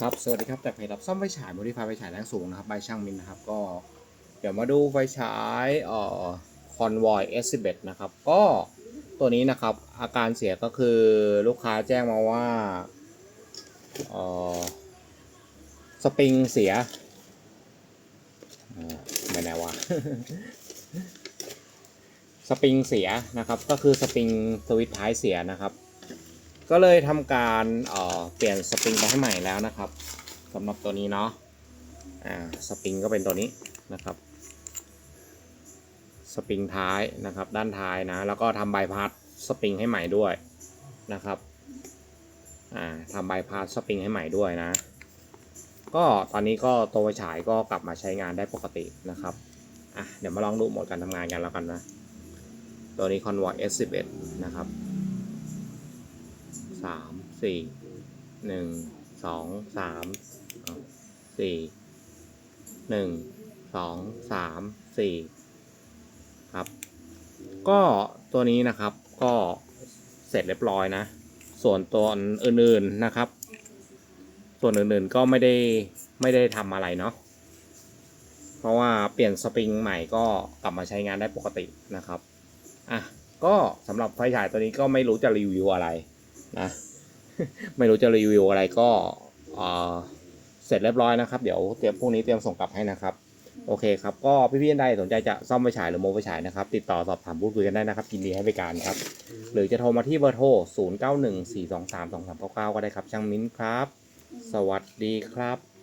ครับ สวัสดีครับ จากเพจรับซ่อมไฟฉายบริฟาไฟฉายแรงสูงนะครับ ใบช่างมินนะครับ ก็ เดี๋ยวมาดูไฟฉายเอ่อคอนวอย S11 นะครับ ก็ตัวนี้นะครับ อาการเสียก็คือลูกค้าแจ้งมาว่าเอ่อสปริงเสียไม่แน่ว่า สปริงเสียนะครับ ก็คือสปริงสวิตช์ท้ายเสียนะครับ ก็เลยทำการเเปลี่ยนสปริงไปให้ใหม่แล้วนะครับสำหรับตัวนี้เนาะสปริงก็เป็นตัวนี้นะครับสปริงท้ายนะครับด้านท้ายนะแล้วก็ทำใบพัดสปริงให้ใหม่ด้วยนะครับอ่าทำใบพัดสปริงให้ใหม่ด้วยนะ ก็ตอนนี้ก็ตัวไฟฉายก็กลับมาใช้งานได้ปกตินะครับอะเดี๋ยวมาลองดูโหมดการทำงานกันแล้วกันนะ ตัวนี้ Convoy S11 นะครับ สามสี่หนึ่งสองสามสี่หนึ่งสองสามสี่ครับ ก็ตัวนี้นะครับก็เสร็จเรียบร้อยนะ ส่วนตัวอื่นๆนะครับ ส่วนอื่นๆก็ไม่ได้ไม่ได้ทำอะไรเนาะเพราะว่าเปลี่ยนสปริงใหม่ก็กลับมาใช้งานได้ปกตินะครับอะก็สำหรับไฟฉายตัวนี้ก็ไม่รู้จะรีวิวอะไร นะ ไม่รู้จะรีวิวอะไรก็เสร็จเรียบร้อยนะครับ เดี๋ยวเตรียมพรุ่งนี้เตรียมส่งกลับให้นะครับ โอเคครับ ก็พี่ๆท่านใดสนใจจะซ่อมไฟฉายหรือโมไฟฉายนะครับ ติดต่อสอบถามพูดคุยกันได้นะครับยินดีให้บริการครับ หรือจะโทรมาที่เบอร์โทร 0 9 1 4 2 3 2 3 9 9 ก็ได้ครับ ช่างมิ้นครับ สวัสดีครับ